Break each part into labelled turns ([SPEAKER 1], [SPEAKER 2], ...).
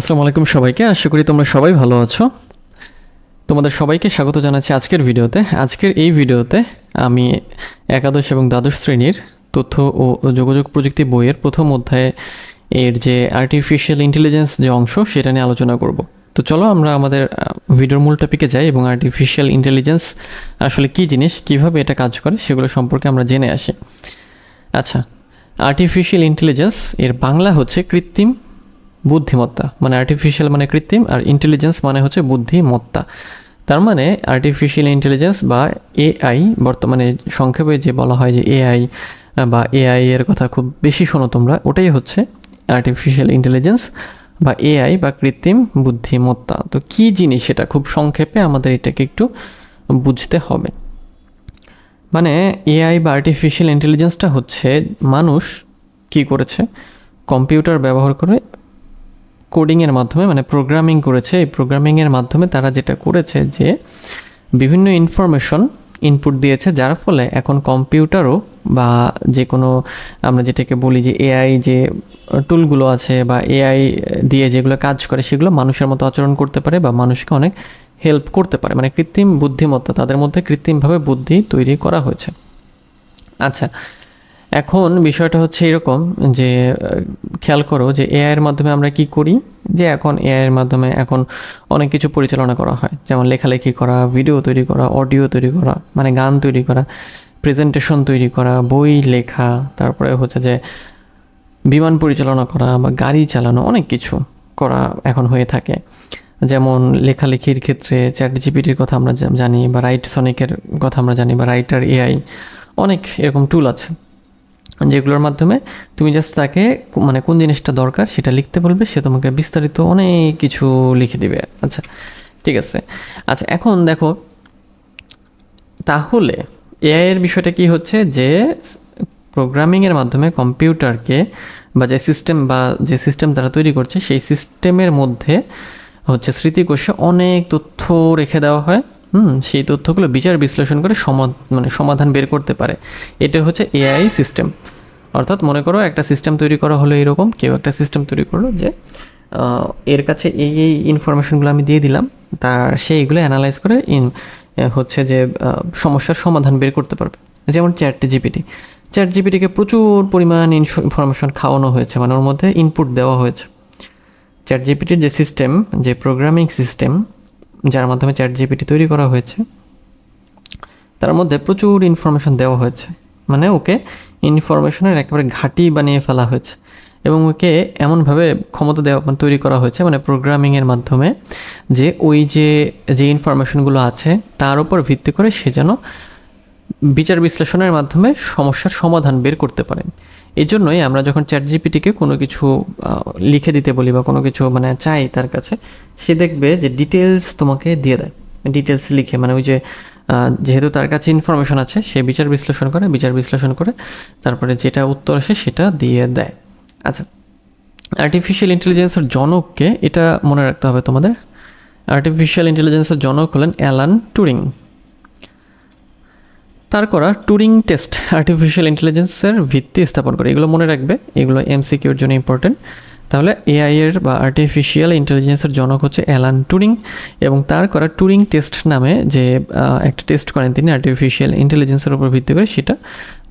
[SPEAKER 1] আসসালামু আলাইকুম সবাইকে। আশা করি তোমরা সবাই ভালো আছো। তোমাদের সবাইকে স্বাগত জানাচ্ছি আজকের ভিডিওতে। আজকের এই ভিডিওতে আমি একাদশ এবং দ্বাদশ শ্রেণির তথ্য ও যোগাযোগ প্রযুক্তি বইয়ের প্রথম অধ্যায়ে এর যে আর্টিফিশিয়াল ইন্টেলিজেন্স যে অংশ, সেটা নিয়ে আলোচনা করব। তো চলো আমরা আমাদের ভিডিওর মূল টপিকে যাই এবং আর্টিফিশিয়াল ইন্টেলিজেন্স আসলে কী জিনিস, কীভাবে এটা কাজ করে, সেগুলো সম্পর্কে আমরা জেনে আসি। আচ্ছা আর্টিফিশিয়াল ইন্টেলিজেন্স এর বাংলা হচ্ছে কৃত্রিম বুদ্ধিমত্তা মানে আর্টিফিশিয়াল মানে কৃত্রিম আর ইন্টেলিজেন্স মানে হচ্ছে বুদ্ধিমত্তা। তার মানে আর্টিফিশিয়াল ইন্টেলিজেন্স বা এআই বর্তমানে সংক্ষেপে যে বলা হয় যে এআই বা এআই এর কথা খুব বেশি শোনো তোমরা, ওটাই হচ্ছে আর্টিফিশিয়াল ইন্টেলিজেন্স বা এআই বা কৃত্রিম বুদ্ধিমত্তা। তো কী জিনিস এটা? খুব সংক্ষেপে আমাদের এটাকে একটু বুঝতে হবে। মানে এআই বা আর্টিফিশিয়াল ইন্টেলিজেন্সটা হচ্ছে মানুষ কি করেছে? কম্পিউটার ব্যবহার করে কোডিংয়ের মাধ্যমে মানে প্রোগ্রামিং করেছে। এই প্রোগ্রামিংয়ের মাধ্যমে তারা যেটা করেছে যে, বিভিন্ন ইনফরমেশন ইনপুট দিয়েছে, যার ফলে এখন কম্পিউটারও বা যে কোনো আমরা যেটাকে বলি যে এআই যে টুলগুলো আছে বা এআই দিয়ে যেগুলো কাজ করে, সেগুলো মানুষের মতো আচরণ করতে পারে বা মানুষকে অনেক হেল্প করতে পারে। মানে কৃত্রিম বুদ্ধিমত্তা, তাদের মধ্যে কৃত্রিমভাবে বুদ্ধি তৈরি করা হয়েছে। আচ্ছা এখন বিষয়টা হচ্ছে এরকম যে খেয়াল করো যে এআইয়ের মাধ্যমে আমরা কি করি? যে এখন এআইয়ের মাধ্যমে এখন অনেক কিছু পরিচালনা করা হয়। যেমন লেখালেখি করা ভিডিও তৈরি করা অডিও তৈরি করা মানে গান তৈরি করা প্রেজেন্টেশন তৈরি করা, বই লেখা, তারপরে হচ্ছে যে বিমান পরিচালনা করা বা গাড়ি চালানো, অনেক কিছু করা এখন হয়ে থাকে। যেমন লেখালেখির ক্ষেত্রে চ্যাট জিপিটির কথা আমরা জানি বা রাইট সনিকের কথা আমরা জানি বা রাইটার এআই অনেক এরকম টুল আছে। যেগুলোর মাধ্যমে তুমি জাস্ট তাকে মানে কোন জিনিসটা দরকার সেটা লিখতে বলবে, সে তোমাকে বিস্তারিত অনেক কিছু লিখে দিবে। আচ্ছা ঠিক আছে। আচ্ছা এখন দেখো, তাহলে এআই এর বিষয়টা কি হচ্ছে যে প্রোগ্রামিংয়ের মাধ্যমে কম্পিউটারকে বা যে সিস্টেম বা যে সিস্টেম তারা তৈরি করছে, সেই সিস্টেমের মধ্যে হচ্ছে স্মৃতিকোষে অনেক তথ্য রেখে দেওয়া হয়। হুম, সেই তথ্যগুলো বিচার বিশ্লেষণ করে মানে সমাধান বের করতে পারে। এটা হচ্ছে এআই সিস্টেম। অর্থাৎ মনে করো একটা সিস্টেম তৈরি করা হলো এরকম, কেউ একটা সিস্টেম তৈরি করল যে এর কাছে এই এই ইনফরমেশনগুলো আমি দিয়ে দিলাম তার সে এগুলো অ্যানালাইজ করে ইন হচ্ছে যে সমস্যার সমাধান বের করতে পারবে। যেমন চ্যাট জিপিটি চ্যাট জিপিটিকে প্রচুর পরিমাণ ইনফরমেশন খাওয়ানো হয়েছে মানে ওর মধ্যে ইনপুট দেওয়া হয়েছে। চ্যাট জিপিটির যে সিস্টেম যে প্রোগ্রামিং সিস্টেম যার মাধ্যমে চ্যাট জিপিটি তৈরি করা হয়েছে। তার মধ্যে প্রচুর ইনফরমেশন দেওয়া হয়েছে। মানে ওকে ইনফরমেশনের একেবারে ঘাঁটি বানিয়ে ফেলা হয়েছে এবং ওকে এমনভাবে ক্ষমতা দেওয়া মানে তৈরি করা হয়েছে মানে প্রোগ্রামিংয়ের মাধ্যমে যে ওই যে যে ইনফরমেশনগুলো আছে তার উপর ভিত্তি করে সে যেন বিচার বিশ্লেষণের মাধ্যমে সমস্যার সমাধান বের করতে পারেন এই জন্যই আমরা যখন চ্যাট জিপিটিকে কোনো কিছু লিখে দিতে বলি বা কোনো কিছু মানে চাই তার কাছে, সে দেখবে যে ডিটেলস তোমাকে দিয়ে দেয়। ডিটেলস লিখে মানে ওই যে যেহেতু তার কাছে ইনফরমেশন আছে, সে বিচার বিশ্লেষণ করে, বিচার বিশ্লেষণ করে তারপরে যেটা উত্তর আসে সেটা দিয়ে দেয়। আচ্ছা আর্টিফিশিয়াল ইন্টেলিজেন্সের জনককে এটা মনে রাখতে হবে তোমাদের। আর্টিফিশিয়াল ইন্টেলিজেন্সের জনক হলেন অ্যালান টুরিং। তার করা টুরিং টেস্ট আর্টিফিশিয়াল ইন্টেলিজেন্সের ভিত্তি স্থাপন করে। এগুলো মনে রাখবে, এগুলো এমসিকিউর জন্য ইম্পর্টেন্ট তাহলে এআই এর বা আর্টিফিশিয়াল ইন্টেলিজেন্সের জনক হচ্ছে অ্যালান টুরিং এবং তার করা টুরিং টেস্ট নামে যে একটা টেস্ট করেন তিনি আর্টিফিশিয়াল ইন্টেলিজেন্সের উপর ভিত্তি করে, সেটা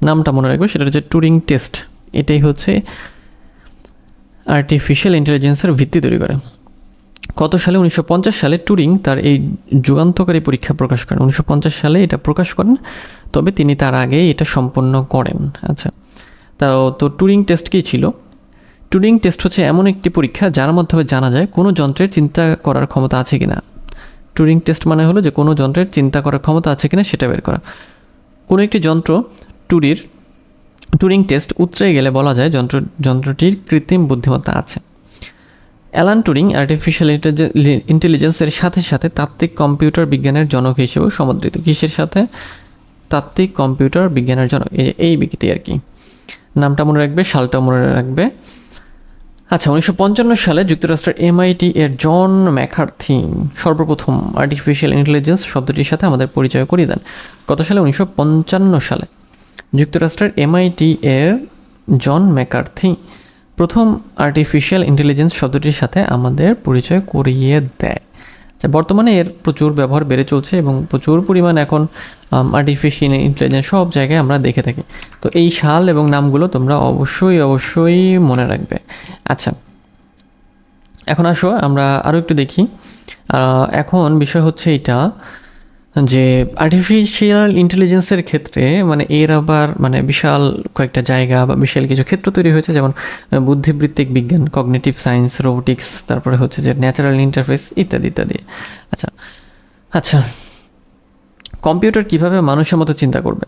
[SPEAKER 1] নামটা মনে রাখবে, সেটা হচ্ছে টুরিং টেস্ট এটাই হচ্ছে আর্টিফিশিয়াল ইন্টেলিজেন্সের ভিত্তি তৈরি করে। কত সালে? উনিশশো পঞ্চাশ সালে টুরিং তার এই যুগান্তকারী পরীক্ষা প্রকাশ করেন। উনিশশো পঞ্চাশ সালে এটা প্রকাশ করেন, তবে তিনি তার আগে এটা সম্পন্ন করেন। আচ্ছা তাও তো টুরিং টেস্ট কী ছিল? টুরিং টেস্ট হচ্ছে এমন একটি পরীক্ষা যার মাধ্যমে জানা যায় কোনো যন্ত্রের চিন্তা করার ক্ষমতা আছে কিনা। টুরিং টেস্ট মানে হলো যে কোনো যন্ত্রের চিন্তা করার ক্ষমতা আছে কিনা সেটা বের করা। কোনো একটি যন্ত্র টুরির টুরিং টেস্ট উতরে গেলে বলা যায় যন্ত্র, যন্ত্রটির কৃত্রিম বুদ্ধিমত্তা আছে। অ্যালান টুরিং আর্টিফিশিয়াল ইন্টেলিজেন্সের সাথে সাথে তাত্ত্বিক কম্পিউটার বিজ্ঞানের জনক হিসেবেও সমাদৃত কিসের সাথে? তাত্ত্বিক কম্পিউটার বিজ্ঞানের জনক। এই- ব্যক্তি আর কি। নামটা মনে রাখবে সালটা মনে রাখবে। আচ্ছা উনিশশো পঞ্চান্ন সালে যুক্তরাষ্ট্রের এমআইটি এর জন ম্যাকার্থি সর্বপ্রথম আর্টিফিশিয়াল ইন্টেলিজেন্স শব্দটির সাথে আমাদের পরিচয় করিয়ে দেন। কত সালে? উনিশশো পঞ্চান্ন সালে। যুক্তরাষ্ট্রের এমআইটি এর জন ম্যাকার্থি প্রথম আর্টিফিশিয়াল ইন্টেলিজেন্স শব্দটির সাথে আমাদের পরিচয় করিয়ে দেয়। আচ্ছা বর্তমানে এর প্রচুর ব্যবহার বেড়ে চলছে এবং প্রচুর পরিমাণ এখন আর্টিফিশিয়াল ইন্টেলিজেন্স সব জায়গায় আমরা দেখে থাকি। তো এই সাল এবং নামগুলো তোমরা অবশ্যই অবশ্যই মনে রাখবে। আচ্ছা এখন আসো, আমরা আরও একটু দেখি। এখন বিষয় হচ্ছে এটা যে আর্টিফিশিয়াল ইন্টেলিজেন্সের ক্ষেত্রে মানে এর আবার মানে বিশাল কয়েকটা জায়গা বা বিশাল কিছু ক্ষেত্র তৈরি হয়েছে, যেমন বুদ্ধিবৃত্তিক বিজ্ঞান কগনেটিভ সায়েন্স রোবোটিক্স তারপরে হচ্ছে যে ন্যাচারাল ইন্টারফেস ইত্যাদি ইত্যাদি। আচ্ছা আচ্ছা কম্পিউটার কীভাবে মানুষের মতো চিন্তা করবে?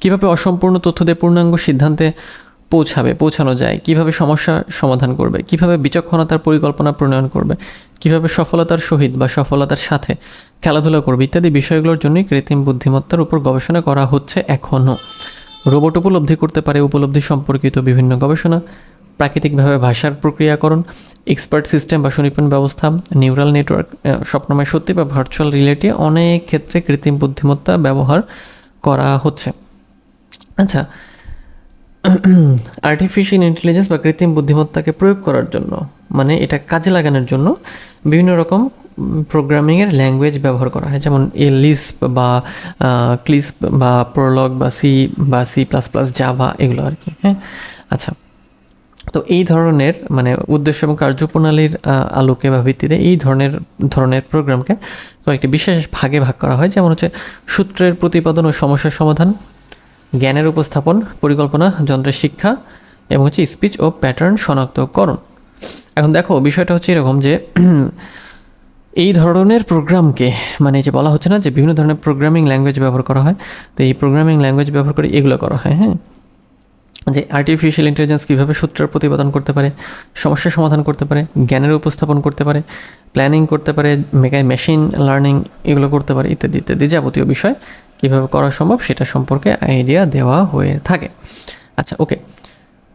[SPEAKER 1] কীভাবে অসম্পূর্ণ তথ্য দিয়ে পূর্ণাঙ্গ সিদ্ধান্তে পৌঁছাবে, পৌঁছানো যায়? কীভাবে সমস্যা সমাধান করবে? কীভাবে বিচক্ষণতার পরিকল্পনা প্রণয়ন করবে? কীভাবে সফলতার সহিত বা সফলতার সাথে খেলাধুলা করবে ইত্যাদি বিষয়গুলোর জন্যই কৃত্রিম বুদ্ধিমত্তার উপর গবেষণা করা হচ্ছে এখনও রোবট উপলব্ধি করতে পারে উপলব্ধি সম্পর্কিত বিভিন্ন গবেষণা, প্রাকৃতিকভাবে ভাষার প্রক্রিয়াকরণ, এক্সপার্ট সিস্টেম বা সুনিপুণ ব্যবস্থা, নিউরাল নেটওয়ার্ক স্বপ্নময় সত্যি বা ভার্চুয়াল রিয়েলিটি অনেক ক্ষেত্রে কৃত্রিম বুদ্ধিমত্তা ব্যবহার করা হচ্ছে। আচ্ছা আর্টিফিশিয়াল ইন্টেলিজেন্স বা কৃত্রিম বুদ্ধিমত্তাকে প্রয়োগ করার জন্য মানে এটা কাজে লাগানোর জন্য বিভিন্ন রকম প্রোগ্রামিংয়ের ল্যাঙ্গুয়েজ ব্যবহার করা হয়। যেমন এ লিস্প বা ক্লিসপ বা প্রলগ বা সি বা সি প্লাস প্লাস জাভা এগুলো আর কি হ্যাঁ? আচ্ছা তো এই ধরনের মানে উদ্দেশ্য এবং কার্যপ্রণালীর আলোকে বা ভিত্তিতে এই ধরনের ধরনের প্রোগ্রামকে কয়েকটি বিশেষ ভাগে ভাগ করা হয়। যেমন হচ্ছে সূত্রের প্রতিপাদন ও সমস্যার সমাধান, জ্ঞানের উপস্থাপন, পরিকল্পনা, যন্ত্রের শিক্ষা এবং হচ্ছে স্পিচ ও প্যাটার্ন শনাক্তকরণ। এখন দেখো, বিষয়টা হচ্ছে এরকম যে এই ধরনের প্রোগ্রামকে মানে যে বলা হচ্ছে না যে বিভিন্ন ধরনের প্রোগ্রামিং ল্যাঙ্গুয়েজ ব্যবহার করা হয়, তো এই প্রোগ্রামিং ল্যাঙ্গুয়েজ ব্যবহার করে এগুলো করা হয় হ্যাঁ? যে আর্টিফিশিয়াল ইন্টেলিজেন্স কীভাবে সূত্রের প্রতিপাদন করতে পারে সমস্যার সমাধান করতে পারে, জ্ঞানের উপস্থাপন করতে পারে প্ল্যানিং করতে পারে মেশিন লার্নিং এগুলো করতে পারে, ইত্যাদি ইত্যাদি যাবতীয় বিষয় কীভাবে করা সম্ভব সেটা সম্পর্কে আইডিয়া দেওয়া হয়ে থাকে। আচ্ছা ওকে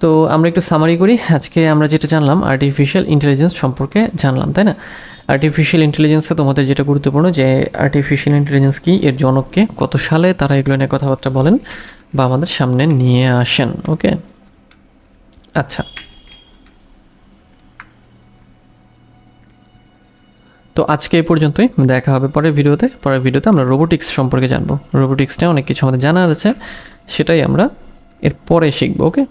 [SPEAKER 1] তো আমরা একটু সামারি করি। আজকে আমরা যেটা জানলাম আর্টিফিশিয়াল ইন্টেলিজেন্স সম্পর্কে জানলাম, তাই না? আর্টিফিশিয়াল ইন্টেলিজেন্সে তোমাদের যেটা গুরুত্বপূর্ণ যে আর্টিফিশিয়াল ইন্টেলিজেন্স কি? এর জনককে কত সালে তারা এগুলো নিয়ে কথাবার্তা বলেন বা আমাদের সামনে নিয়ে আসেন ওকে আচ্ছা। তো আজকে এই পর্যন্তই, দেখা হবে পরের ভিডিওতে। পরের ভিডিওতে আমরা রোবোটিক্স সম্পর্কে জানব। রোবোটিক্সটা অনেক কিছু আমাদের জানার আছে, সেটাই আমরা এর পরে শিখব ওকে